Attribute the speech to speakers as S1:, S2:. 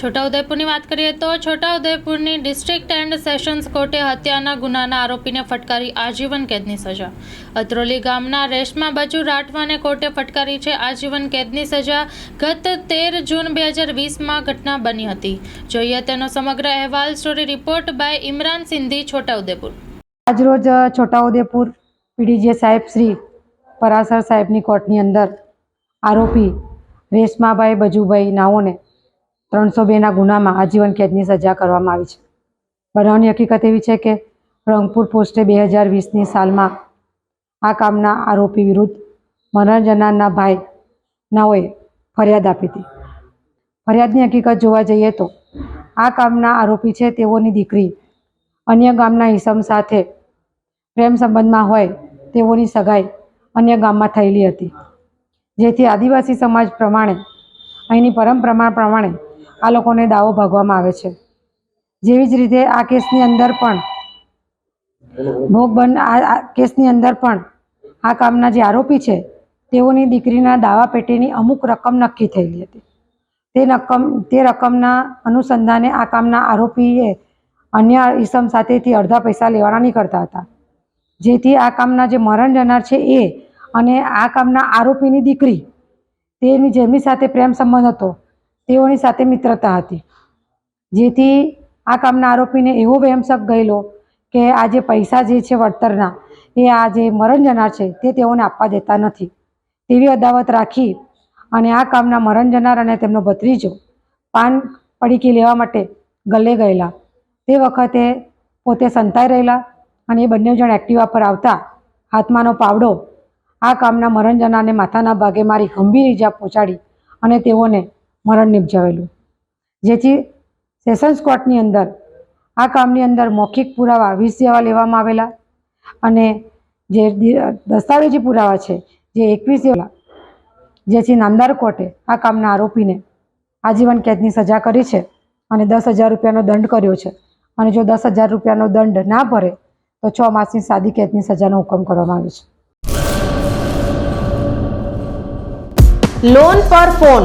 S1: છોટાઉદેપુરની વાત કરીએ તો છોટાઉદેપુરની ડિસ્ટ્રિક્ટ એન્ડ સેશન્સ કોર્ટે હત્યાના ગુનાના આરોપીને ફટકારી આજીવન કેદની સજા. અત્રોલી ગામના રેશમા બચુ રાઠવાને કોર્ટે ફટકારી છે આજીવન કેદની સજા. ગત તેર જૂન બે હજાર વીસમાં ઘટના બની હતી. જોઈએ તેનો સમગ્ર અહેવાલ story report by Imran Sindhi, Chhota Udepur.
S2: આજરોજ છોટાઉદેપુર પીડીજે સાહેબ શ્રી પરાસર સાહેબની કોર્ટની અંદર આરોપી રેશમાભાઈ બજુભાઈ નાઓને ત્રણસો બેના ગુનામાં આજીવન કેદની સજા કરવામાં આવી છે. બનાવની હકીકત એવી છે કે રંગપુર પોસ્ટે બે હજાર વીસની સાલમાં આ કામના આરોપી વિરુદ્ધ મનોરંજનના ભાઈ નાઓએ ફરિયાદ આપી હતી. ફરિયાદની હકીકત જોવા જઈએ તો આ કામના આરોપી છે તેઓની દીકરી અન્ય ગામના ઈસમ સાથે પ્રેમ સંબંધમાં હોય તેઓની સગાઈ અન્ય ગામમાં થયેલી હતી. જેથી આદિવાસી સમાજ પ્રમાણે અહીંની પરંપરા પ્રમાણે આ લોકોને દાવો ભાગવામાં આવે છે. જેવી જ રીતે આ કેસની અંદર પણ ભોગ બન, આ કેસની અંદર પણ આ કામના જે આરોપી છે, તેઓની દીકરીના દાવા પેટીની અમુક રકમ નક્કી થયેલી હતી. તે રકમ તે રકમના અનુસંધાને આ કામના આરોપીએ અન્ય ઈસમ સાથેથી અડધા પૈસા લેવાના નીકળતા હતા. જેથી આ કામના જે મરણ જનાર છે એ અને આ કામના આરોપીની દીકરી તેની જેમની સાથે પ્રેમ સંબંધ હતો તેઓની સાથે મિત્રતા હતી. જેથી આ કામના આરોપીને એવો વહેમશક ગયેલો કે આ જે પૈસા જે છે વળતરના, એ આ જે મરણ જનાર છે તે તેઓને આપવા દેતા નથી. તેવી અદાવત રાખી અને આ કામના મરણ જનાર અને તેમનો ભત્રીજો પાન પડીકી લેવા માટે ગલે ગયેલા. તે વખતે પોતે સંતાઈ રહેલા અને એ બંને જણ એક્ટિવા પર આવતા હાથમાંનો પાવડો આ કામના મરણ જનારને માથાના ભાગે મારી ગંભીર ઈજા પહોંચાડી અને તેઓને મરણ નિપજાવેલું. જેથી સેશન્સ કોર્ટની અંદર, આ કામની અંદર મૌખિક પુરાવા વીસ જેવા લેવામાં આવેલા અને જે દસ્તાવેજી પુરાવા છે, જે એકવીસ જેવા, જેથી નામદાર કોર્ટે આ કામના આરોપીને આજીવન કેદની સજા કરી છે અને દસ હજાર રૂપિયાનો દંડ કર્યો છે. અને જો દસ હજાર રૂપિયાનો દંડ ના ભરે, તો છ માસની સાદી કેદની સજાનો હુકમ કરવામાં આવ્યો છે.
S3: લોન પર ફોન